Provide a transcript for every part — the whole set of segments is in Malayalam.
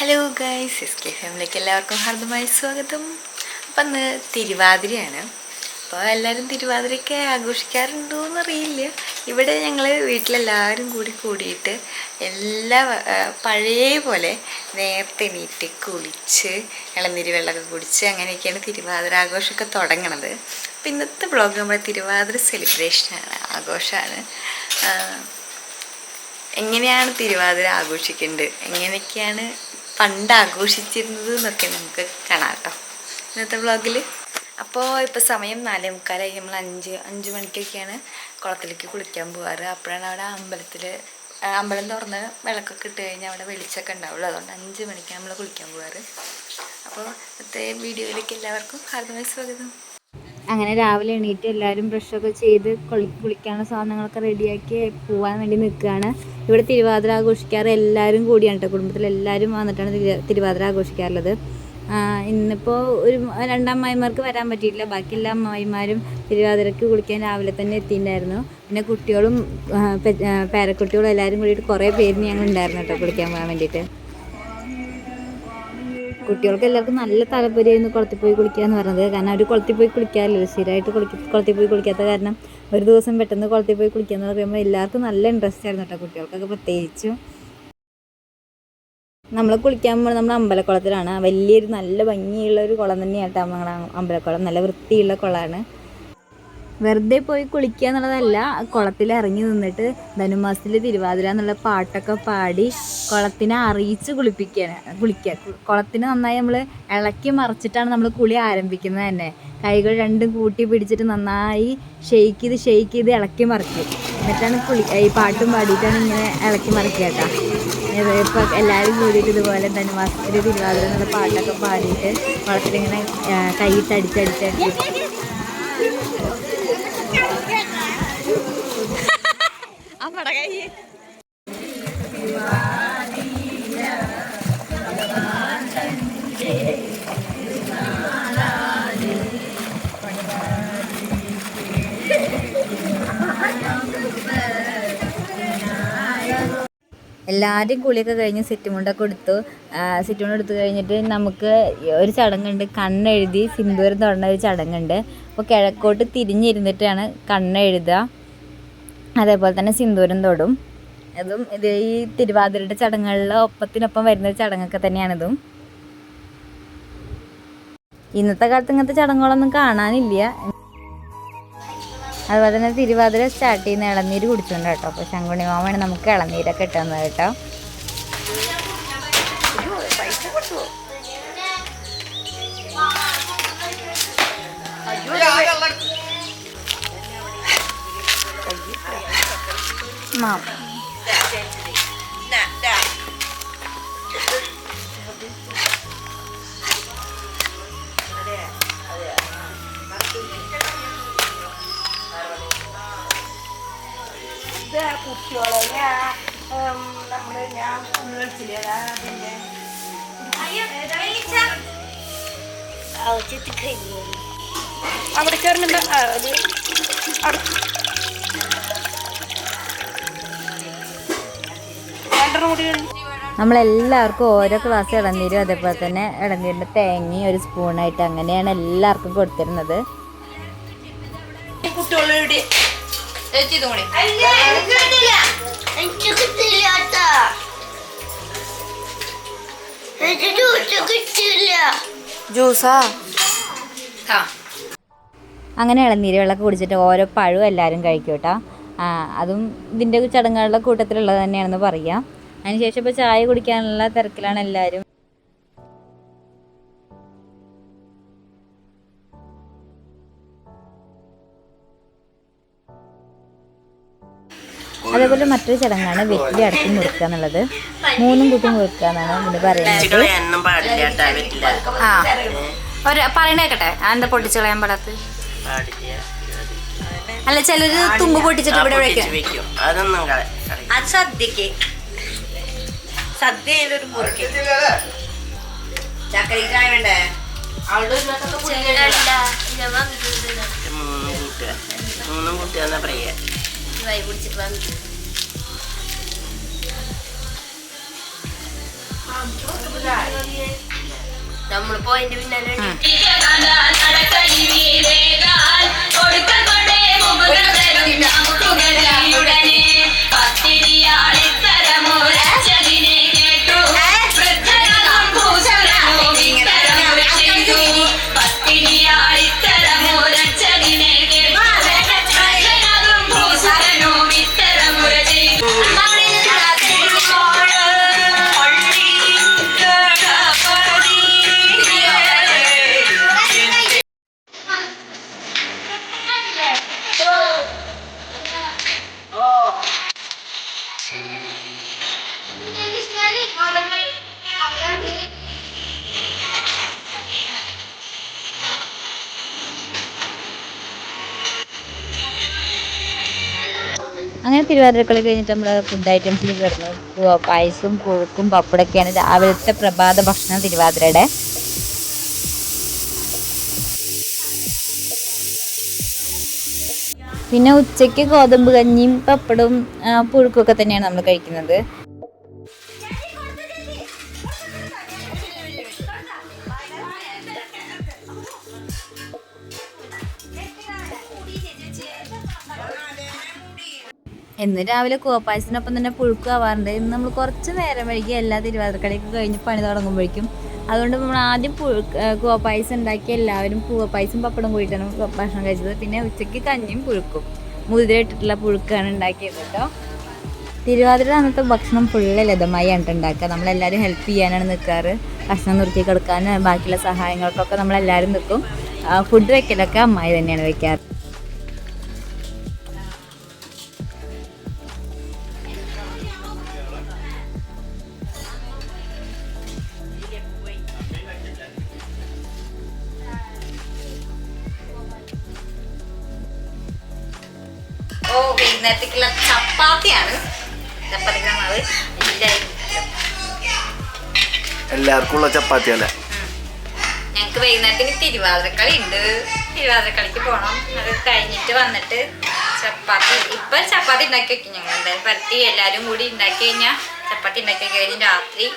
ഹലോ ഗൈസ് എസ് കെ ഫാമിലിക്ക് എല്ലാവർക്കും ഹാർദമായ സ്വാഗതം. അപ്പം ഇന്ന് തിരുവാതിരയാണ്. അപ്പോൾ എല്ലാവരും തിരുവാതിരയ്ക്ക് ആഘോഷിക്കാറുണ്ടോ എന്നറിയില്ല ഇവിടെ ഞങ്ങൾ വീട്ടിലെല്ലാവരും കൂടി കൂടിയിട്ട് എല്ലാ പഴയ പോലെ നേരത്തെ എണീറ്റ് കുളിച്ച് ഇളനീര് വെള്ളമൊക്കെ കുടിച്ച് അങ്ങനെയൊക്കെയാണ് തിരുവാതിര ആഘോഷമൊക്കെ തുടങ്ങണത്. അപ്പം ഇന്നത്തെ ബ്ലോഗ് നമ്മുടെ തിരുവാതിര സെലിബ്രേഷനാണ് ആഘോഷമാണ് എങ്ങനെയാണ് തിരുവാതിര ആഘോഷിക്കേണ്ടത്? എങ്ങനെയൊക്കെയാണ് പണ്ട് ആഘോഷിച്ചിരുന്നത് എന്നൊക്കെ നമുക്ക് കാണാം കേട്ടോ. ഇന്നത്തെ വ്ളോഗിൽ അപ്പോൾ ഇപ്പോൾ സമയം നാലേ മുക്കാലായി. നമ്മൾ അഞ്ച് അഞ്ച് മണിക്കൊക്കെയാണ് കുളത്തിലേക്ക് കുളിക്കാൻ പോകാറ് അപ്പോഴാണ് അവിടെ അമ്പലത്തിൽ അമ്പലം തുറന്ന് വിളക്കൊക്കെ ഇട്ട് കഴിഞ്ഞാൽ അവിടെ വെളിച്ചമൊക്കെ ഉണ്ടാവുള്ളൂ. അതുകൊണ്ട് അഞ്ച് മണിക്കാണ് നമ്മൾ കുളിക്കാൻ പോകാറ് അപ്പോൾ ഇന്നത്തെ വീഡിയോയിലേക്ക് എല്ലാവർക്കും ഹാർദമായി സ്വാഗതം. അങ്ങനെ രാവിലെ എണീറ്റ് എല്ലാവരും ബ്രഷൊക്കെ ചെയ്ത് കുളി കുളിക്കാനുള്ള സാധനങ്ങളൊക്കെ റെഡിയാക്കി പോകാൻ വേണ്ടി നിൽക്കുകയാണ്. ഇവിടെ തിരുവാതിര ആഘോഷിക്കാറ് എല്ലാവരും കൂടിയാണ് കേട്ടോ കുടുംബത്തിൽ എല്ലാവരും വന്നിട്ടാണ് തിരുവാതിര ആഘോഷിക്കാറുള്ളത്. ഇന്നിപ്പോൾ ഒരു രണ്ടാം അമ്മായിമാർക്ക് വരാൻ പറ്റിയിട്ടില്ല. ബാക്കി എല്ലാ അമ്മായിമാരും തിരുവാതിരക്ക് കുളിക്കാൻ രാവിലെ തന്നെ എത്തിയിട്ടുണ്ടായിരുന്നു. പിന്നെ കുട്ടികളും പേരക്കുട്ടികളും എല്ലാവരും കൂടിയിട്ട് കുറേ പേര് ഞങ്ങൾ ഉണ്ടായിരുന്നു കേട്ടോ കുളിക്കാൻ പോകാൻ വേണ്ടിയിട്ട്. കുട്ടികൾക്ക് എല്ലാവർക്കും നല്ല താല്പര്യമായിരുന്നു കുളത്തിൽ പോയി കുളിക്കുക എന്ന് പറഞ്ഞത്. കാരണം അവർ കുളത്തിൽ പോയി കുളിക്കാറില്ല. സ്ഥിരമായിട്ട് കുളിക്ക കുളത്തിൽ പോയി കുളിക്കാത്ത കാരണം ഒരു ദിവസം പെട്ടെന്ന് കുളത്തിൽ പോയി കുളിക്കുക എന്ന് പറയുമ്പോൾ എല്ലാവർക്കും നല്ല ഇൻട്രസ്റ്റ് ആയിരുന്നു കേട്ടോ കുട്ടികൾക്കൊക്കെ പ്രത്യേകിച്ചും. നമ്മൾ കുളിക്കാൻ പോകുന്നത് നമ്മുടെ അമ്പലക്കുളത്തിലാണ്. വലിയൊരു നല്ല ഭംഗിയുള്ള ഒരു കുളം തന്നെയാണ് കേട്ടോ നമ്മുടെ അമ്പലക്കുളം. നല്ല വൃത്തിയുള്ള കുളമാണ് വെറുതെ പോയി കുളിക്കുക എന്നുള്ളതല്ല കുളത്തിൽ ഇറങ്ങി നിന്നിട്ട് ധനുമാസത്തിൽ തിരുവാതിര എന്നുള്ള പാട്ടൊക്കെ പാടി കുളത്തിനെ അറിയിച്ച് കുളിപ്പിക്കുകയാണ് കുളിക്കുക. കുളത്തിന് നന്നായി നമ്മൾ ഇളക്കി മറിച്ചിട്ടാണ് നമ്മൾ കുളി ആരംഭിക്കുന്നത് തന്നെ. കൈകൾ രണ്ടും കൂട്ടി പിടിച്ചിട്ട് നന്നായി ഷെയ്ക്ക് ചെയ്ത് ഷെയ്ക്ക് ചെയ്ത് ഇളക്കി മറിക്കും. എന്നിട്ടാണ് കുളി ഈ പാട്ടും പാടിയിട്ടാണ് ഇങ്ങനെ ഇളക്കി മറിക്കുക കേട്ടോ. ഇപ്പോൾ എല്ലാവരും കൂടിയിട്ട് ഇതുപോലെ ധനുമാസത്തിൽ തിരുവാതിര എന്നുള്ള പാട്ടൊക്കെ പാടിയിട്ട് കുളത്തിലിങ്ങനെ കൈയിട്ട് അടിച്ചടിച്ചടിച്ച് എല്ലാവരും കുളിയൊക്കെ കഴിഞ്ഞ് സെറ്റ് മുണ്ടൊക്കെ എടുത്തു. സെറ്റ് മുണ്ട് എടുത്തു കഴിഞ്ഞിട്ട് നമുക്ക് ഒരു ചടങ്ങുണ്ട്. കണ്ണെഴുതി സിന്ദൂരം തുടങ്ങുന്ന ഒരു ചടങ്ങുണ്ട്. അപ്പോൾ കിഴക്കോട്ട് തിരിഞ്ഞിരുന്നിട്ടാണ് കണ്ണെഴുതുക. അതേപോലെ തന്നെ സിന്ദൂരം തൊടും. അതും ഇത് ഈ തിരുവാതിരയുടെ ചടങ്ങുകളിൽ ഒപ്പത്തിനൊപ്പം വരുന്ന ഒരു ചടങ്ങൊക്കെ തന്നെയാണിതും. ഇന്നത്തെ കാലത്ത് ഇങ്ങനത്തെ ചടങ്ങുകളൊന്നും കാണാനില്ല. അതുപോലെ തന്നെ തിരുവാതിര സ്റ്റാർട്ട് ചെയ്യുന്ന ഇളനീര് കുടിച്ചുകൊണ്ട് കേട്ടോ. അപ്പോൾ ശങ്കുണി മാമാണ് നമുക്ക് ഇളനീരൊക്കെ ഇട്ടുന്നത് കേട്ടോ. മാം. അവിടെ കയറുന്നുണ്ട് അത് അവിടെ. രണ്ടെണ്ണം കൂടി നമ്മളെല്ലാവർക്കും ഓരോ ക്ലാസ് ഇളനീരും അതേപോലെ തന്നെ ഇളനീരിന്റെ തേങ്ങയും ഒരു സ്പൂണായിട്ട് അങ്ങനെയാണ് എല്ലാവർക്കും കൊടുത്തിരുന്നത്. കുട്ടികളോട് കേട്ടോ. എനിക്ക് ജ്യൂസ് അങ്ങനെ ഇളനീര് വെള്ളമൊക്കെ കുടിച്ചിട്ട് ഓരോ പഴവും എല്ലാവരും കഴിക്കൂട്ടാ അതും ഇതിന്റെ ചടങ്ങുകളുടെ കൂട്ടത്തിലുള്ളത് തന്നെയാണെന്ന് പറയാം. അതിനുശേഷം ഇപ്പോൾ ചായ കുടിക്കാനുള്ള തിരക്കിലാണ് എല്ലാവരും. അതേപോലെ മറ്റൊരു ചടങ്ങാണ് വെറ്റിലി അടക്കി മുറുക്കുക എന്നുള്ളത്. മൂന്നും കൂട്ടി മുറുക്കുക എന്നാണ് ഇതിന് പറയുന്നത്. ആ. ഒരു പറയണേക്കട്ടെ എന്താ പൊട്ടിച്ച് കളയാൻ പാടാത്ത അല്ല ചിലര് തുമ്പ് പൊട്ടിച്ചിട്ട് ഇവിടെ വെക്കും. അത് സദ്യക്ക്. സദ്യ ഒരു മുറുക്കി. ചക്കര ചായ വേണ്ടേ? മൂന്നും കൂട്ടുക. മൂന്നും പറയാ കുടിച്ചിട്ട് വന്നു നമ്മളിപ്പോ അതിന്റെ പിന്നാലെ അങ്ങനെ തിരുവാതിരക്കളി കഴിഞ്ഞിട്ട് നമ്മൾ ഫുഡ് ഐറ്റംസിൽ കിടന്നു പായസവും കൊഴുക്കും പപ്പടൊക്കെയാണ് രാവിലത്തെ പ്രഭാത ഭക്ഷണം തിരുവാതിരയുടെ. പിന്നെ ഉച്ചയ്ക്ക് ഗോതമ്പ് കഞ്ഞിയും പപ്പടവും പുഴുക്കും പുഴുക്കൊക്കെ തന്നെയാണ് നമ്മൾ കഴിക്കുന്നത്. എന്ന് രാവിലെ കോപ്പായസിനൊപ്പം തന്നെ പുഴുക്കും ആവാറുണ്ട് ഇന്ന് നമ്മൾ കുറച്ച് നേരം വൈകി എല്ലാ തിരുവാതിരക്കളിയൊക്കെ കഴിഞ്ഞ് പണി തുടങ്ങുമ്പോഴേക്കും. അതുകൊണ്ട് നമ്മൾ ആദ്യം പുഴുക്ക് കോപ്പായസം ഉണ്ടാക്കി എല്ലാവരും കൂവപ്പായസം പപ്പടം കൂടിയിട്ടാണ് ഭക്ഷണം കഴിച്ചത്. പിന്നെ ഉച്ചയ്ക്ക് കഞ്ഞിയും പുഴുക്കും. മുതിര ഇട്ടിട്ടുള്ള പുഴുക്കാണ് ഉണ്ടാക്കിയത് കേട്ടോ. തിരുവാതിര അന്നത്തെ ഭക്ഷണം ഫുള്ള് ലതമായാണ് ഉണ്ടാക്കുക. നമ്മളെല്ലാവരും ഹെൽപ്പ് ചെയ്യാനാണ് നിൽക്കാറ് ഭക്ഷണം നിർത്തി കൊടുക്കാനും ബാക്കിയുള്ള സഹായങ്ങൾക്കൊക്കെ നമ്മളെല്ലാവരും നിൽക്കും ഫുഡ് വെക്കലൊക്കെ അമ്മായി തന്നെയാണ് വെക്കാറ്. വൈകുന്നേരത്തേക്കുള്ള ചപ്പാത്തിയാണ്. മാവ് എല്ലാവർക്കും ഉള്ള ചപ്പാത്തി അല്ലേ ഞങ്ങൾക്ക് വൈകുന്നേരത്തിന് തിരുവാതിരക്കളി ഉണ്ട്. തിരുവാതിരക്കളിക്ക് പോകണം അത് കഴിഞ്ഞിട്ട് വന്നിട്ട് ചപ്പാത്തി. ഇപ്പൊ ചപ്പാത്തി ഉണ്ടാക്കി വെക്കും ഞങ്ങൾ എന്തായാലും പരത്തി എല്ലാവരും കൂടി ഉണ്ടാക്കി കഴിഞ്ഞാൽ ചപ്പാത്തി ഉണ്ടാക്കി കഴിഞ്ഞ് രാത്രി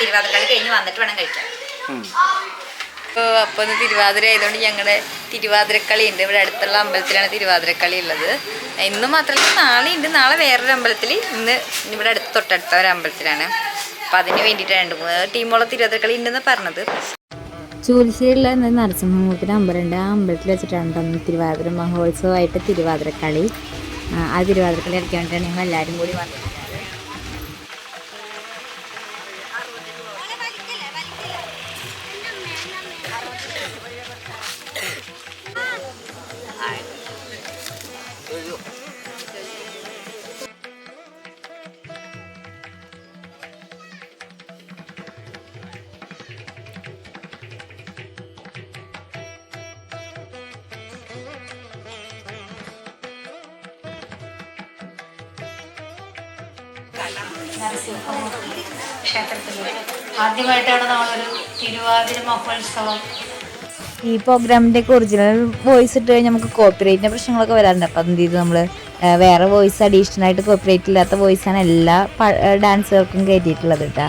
തിരുവാതിരക്കളി കഴിഞ്ഞ് വന്നിട്ട് വേണം കഴിക്കാൻ. അപ്പോൾ ഒന്ന് തിരുവാതിര ആയതുകൊണ്ട് ഞങ്ങളുടെ തിരുവാതിരക്കളി ഉണ്ട് ഇവിടെ അടുത്തുള്ള അമ്പലത്തിലാണ് തിരുവാതിരക്കളി ഉള്ളത് ഇന്ന് മാത്രമല്ല നാളെ ഉണ്ട് നാളെ വേറൊരു അമ്പലത്തിൽ ഇന്ന് ഇവിടെ അടുത്ത് തൊട്ടടുത്ത ഒരു അമ്പലത്തിലാണ്. അപ്പം അതിന് വേണ്ടിയിട്ടാണ് രണ്ട് മൂന്ന് ടീമുള്ള തിരുവാതിരക്കളി ഉണ്ടെന്ന് പറഞ്ഞത്. ചൂലിശ്ശേരിയിലെ നരസിംഹമൂർത്തിന്റെ അമ്പലമുണ്ട്. ആ അമ്പലത്തിൽ വെച്ചിട്ടാണ് തിരുവാതിര മഹോത്സവമായിട്ട് തിരുവാതിരക്കളി. ആ, തിരുവാതിരക്കളി കളിക്കാൻ വേണ്ടിയിട്ടാണ് ഞങ്ങൾ എല്ലാവരും കൂടി വന്നിട്ടുള്ളത് ക്ഷേത്രത്തിൽ ആദ്യമായിട്ടാണ് തിരുവാതിര ഈ പ്രോഗ്രാമിന്റെ ഒക്കെ ഒറിജിനൽ വോയിസ് ഇട്ട് കഴിഞ്ഞാൽ നമുക്ക് കോപ്പിറൈറ്റിന്റെ പ്രശ്നങ്ങളൊക്കെ വരാറുണ്ട്. അപ്പം എന്ത് ചെയ്തു നമ്മൾ വേറെ വോയിസ് അഡീഷണൽ ആയിട്ട് കോപ്പിറൈറ്റ് ഇല്ലാത്ത വോയിസാണ് എല്ലാ ഡാൻസുകൾക്കും കയറ്റിയിട്ടുള്ളത് കേട്ടോ